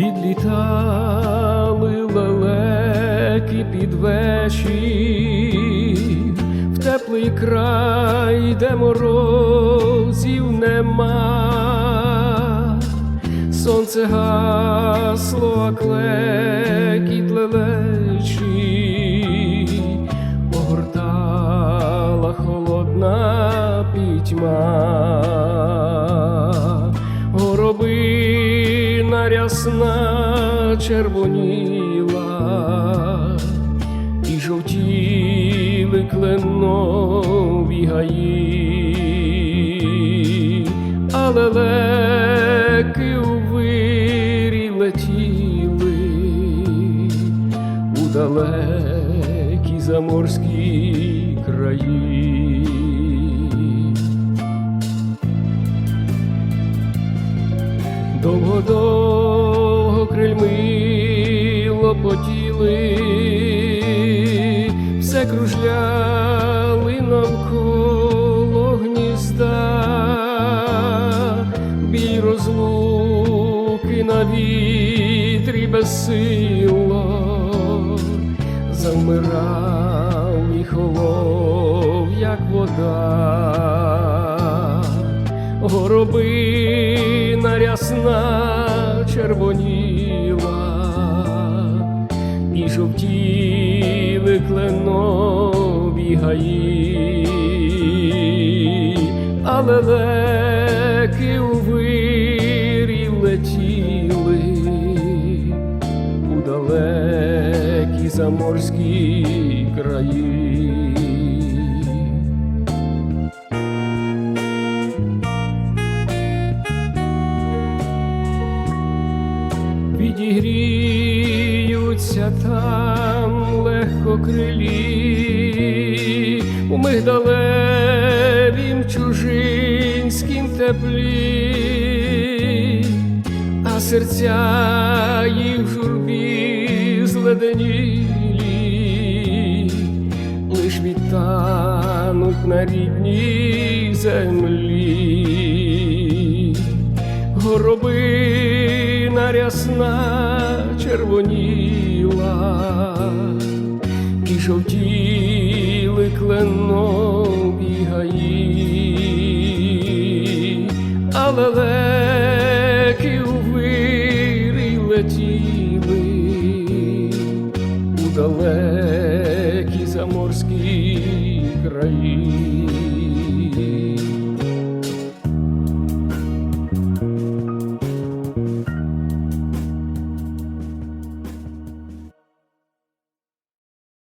Підлітали лелеки під вечір в теплий край, де морозів нема, сонце гасло, а клекіт лелечі. Огортала холодна пітьма. Горобина червоніла, і жовтіли кленові гаї, а лелеки у вирі летіли у далекі заморські краї. Довго-довго лопотіли, все кружляли навколо гнізда, біль розлуки на вітрі безсило, завмирав і холов, як вода. Горобина рясна червоніла, жовтіли кленові гаї, а лелеки у вирі летіли у далекі заморські краї. Відігріються там легко крилі, у мигдалевім чужинськім теплі, а серця їх в журбі зледенілі, лиш відтануть на рідній землі рясна червоніла, і жовтіли кленові гаї, а лелеки у вирі летіли у далекі заморські краї.